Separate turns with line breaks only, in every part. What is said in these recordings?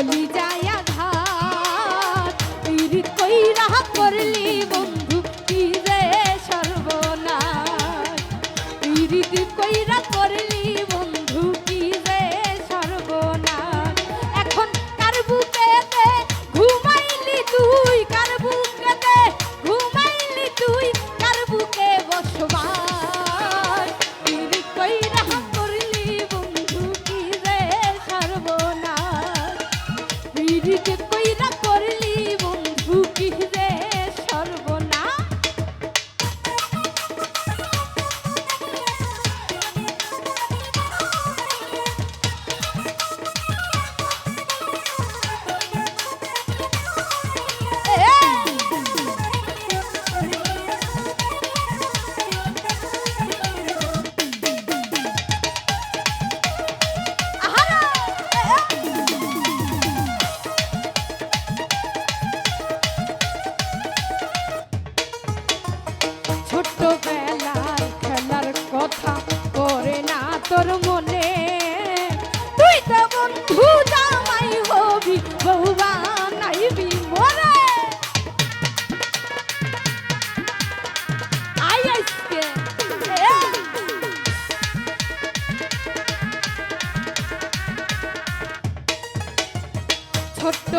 বলি যায় আঘাত পীড়িত কইরা করলি বন্ধু কি রে সর্বনাশ। পীড়িত কইরা করলি বন্ধু কইরা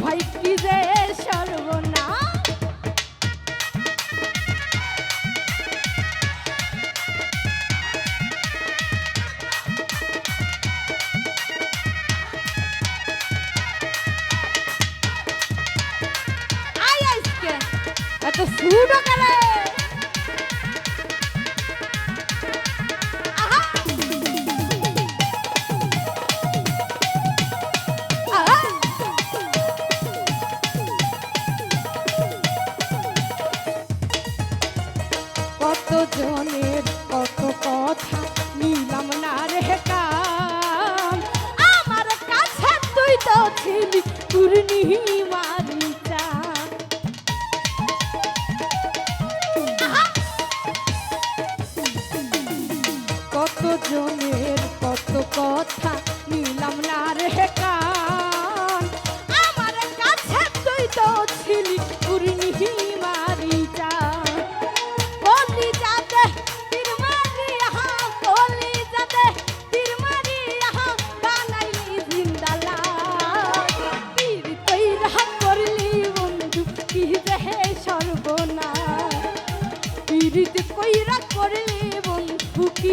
ভাই কি রে সর্বনা এত সুডো গেলে জনের কত কথা নিলাম না রে কাম। আমার কাছে তুই তো ছিলি পূর্ণি কত জনের কত কথা নিলাম না রে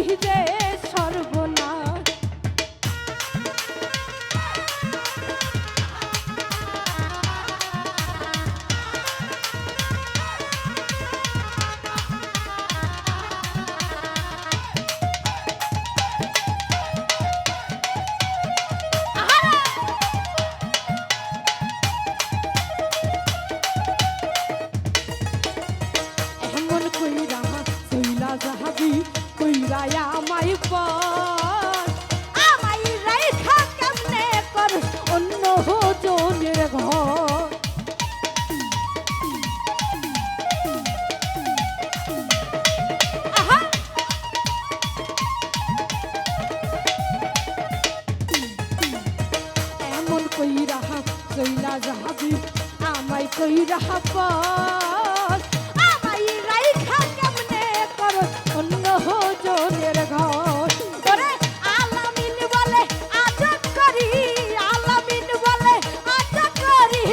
বন্ধু কইরা পর রাইখা কেমনে কর? অন্য জনের ঘর। ওরে আলামিন বলে আজব করি, আলামিন বলে আজব করি।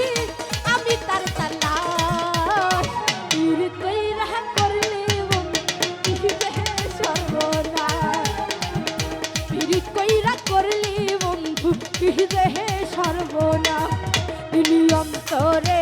আমি তার তালাশ তীর কইরা করলি বন্ধু সর্বনাশ পিরিত কইরা করলি বন্ধু কি রে সর্বনা দিলি অন্তরে